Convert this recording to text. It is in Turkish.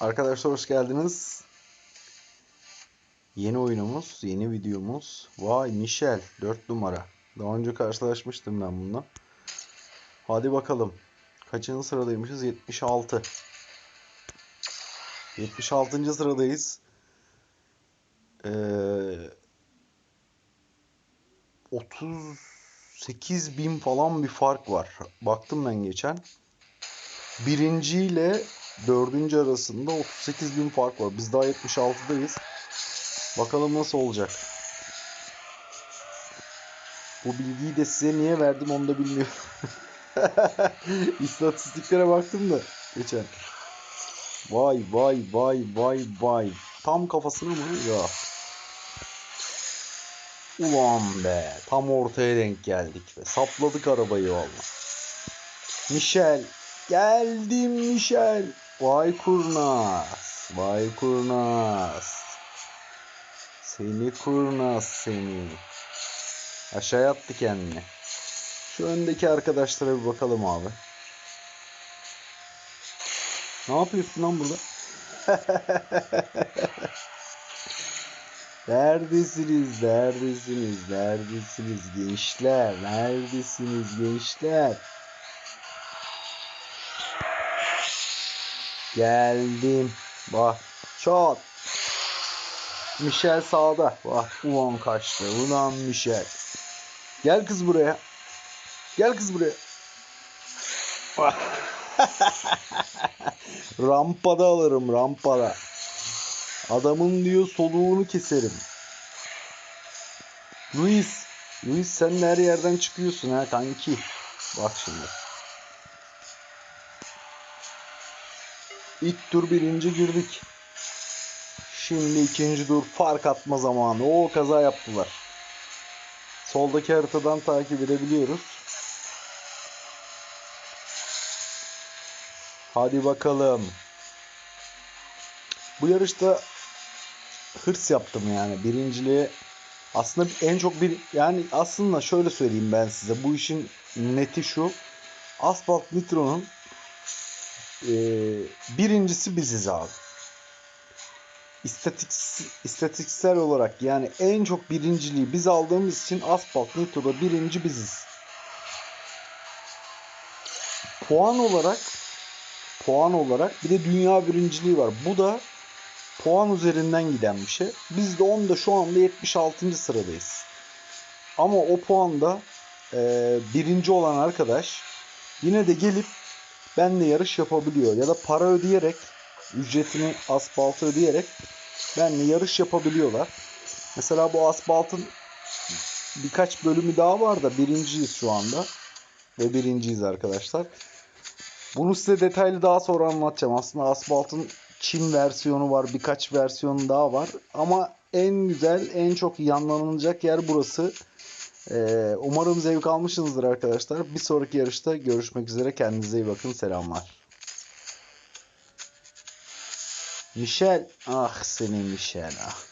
Arkadaşlar hoş geldiniz. Yeni oyunumuz, yeni videomuz. Vay Michel 4 numara. Daha önce karşılaşmıştım ben bununla. Hadi bakalım. Kaçıncı sıradaymışız? 76. 76. sıradayız. Ee, 38 bin falan bir fark var. Baktım ben geçen. Birinci ile dördüncü arasında 38 bin fark var. Biz daha 76'dayız. Bakalım nasıl olacak. Bu bilgiyi de size niye verdim onu da bilmiyorum. İstatistiklere baktım da geçen. Vay vay vay vay vay. Tam kafasına mı? Ya. Ulan be. Tam ortaya denk geldik ve sapladık arabayı valla. Michel. Geldim Michel. Vay kurnaz. Vay kurnaz. Seni kurnaz seni. Aşağıya attı kendini. Şu öndeki arkadaşlara bir bakalım abi. Ne yapıyorsun lan burada? Neredesiniz? Neredesiniz? Neredesiniz gençler? Neredesiniz gençler? Geldim. Bak. Çat. Michel sağda. Bak. Ulan kaçtı. Ulan Michel. Gel kız buraya. Gel kız buraya. Rampada alırım rampada. Adamın diyor soluğunu keserim. Luis. Luis sen her yerden çıkıyorsun ha kanki. Bak şimdi. İlk tur birinci girdik. Şimdi ikinci tur fark atma zamanı. O kaza yaptılar. Soldaki haritadan takip edebiliyoruz. Hadi bakalım. Bu yarışta hırs yaptım yani. Birinciliğe aslında en çok bir yani aslında şöyle söyleyeyim ben size. Bu işin neti şu. Asphalt Nitro'nun e, birincisi biziz abi. İstatik, istatistiksel olarak yani en çok birinciliği biz aldığımız için Asphalt Nitro'da birinci biziz. Puan olarak puan olarak bir de dünya birinciliği var. Bu da puan üzerinden giden bir şey. Biz de onda şu anda 76. sıradayız. Ama o puanda e, birinci olan arkadaş yine de gelip benle yarış yapabiliyor. Ya da para ödeyerek ücretini asfaltı ödeyerek benle yarış yapabiliyorlar. Mesela bu asfaltın birkaç bölümü daha var da birinciyiz şu anda. Ve birinciyiz arkadaşlar. Bunu size detaylı daha sonra anlatacağım. Aslında asfaltın Çin versiyonu var. Birkaç versiyonu daha var. Ama en güzel, en çok yanlanılacak yer burası. Ee, umarım zevk almışsınızdır arkadaşlar. Bir sonraki yarışta görüşmek üzere. Kendinize iyi bakın. Selamlar. Michel. Ah senin Michel ah.